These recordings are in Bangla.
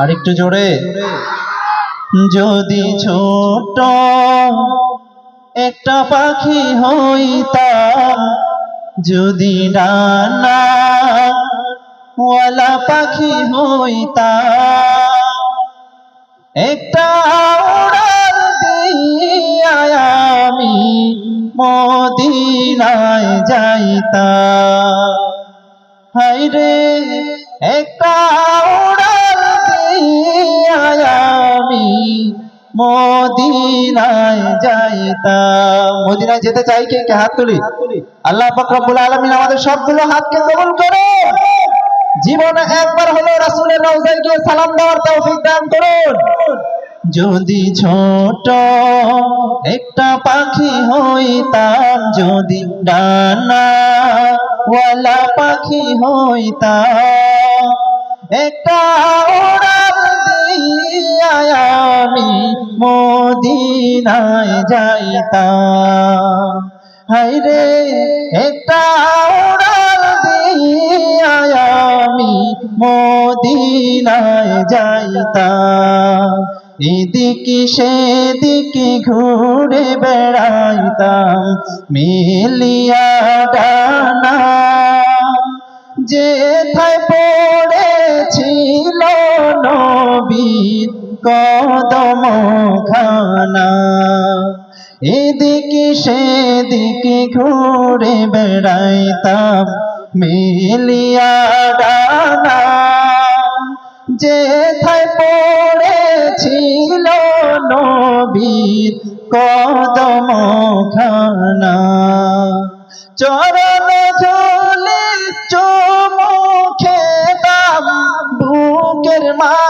আর একটু জোরে। যদি ছোট একটা পাখি হইতাম যদি ডানা পাখি হইতাম একটা উড়াল দিয়া আমি মদিনায় যাইতাম হাইরে একটা মদিনায় যাইতাম। মদিনায় যেতে চাই কে? কে? হাত তুলি। আল্লাহ পাক রব্বুল আলামিন আমাদের সবগুলো হাতকে করে জীবনে একবার হলো রাসূলের গিয়ে সালাম দেওয়ার তৌফিক দান করুন। যদি ছোট একটা পাখি হইতাম, যদি ডানা ওয়ালা পাখি হইতাম, একটা উড়াল দিয়া মদিনায় যাইতাম। হাইরে একটা উড়াল দিয়া আমি মদিনায় যাইতাম। এদিকে সেদিকে ঘুরে বেড়াইতাম, মিলিয়া ডানা। যেথায় পড়েছিল নবীর কদম খানা এদিকে সেদিকে ঘুরে বেড়াইতাম মিলিয়া ডানা। যেথায় পড়েছিল নবীর কদম খানা চরণ ঝুলে চুমু খেতাম, বুকের মাঝে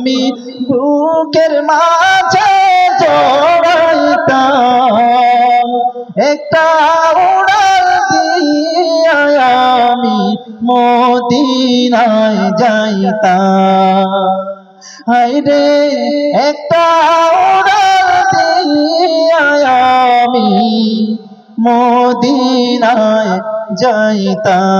আমি বুকের মাঝে জড়াইতাম। একটা উড়াল দিয়া আমি মদিনায় যাইতাম। হাইরে একটা উড়াল দিয়া আমি মদিনায় যাইতাম।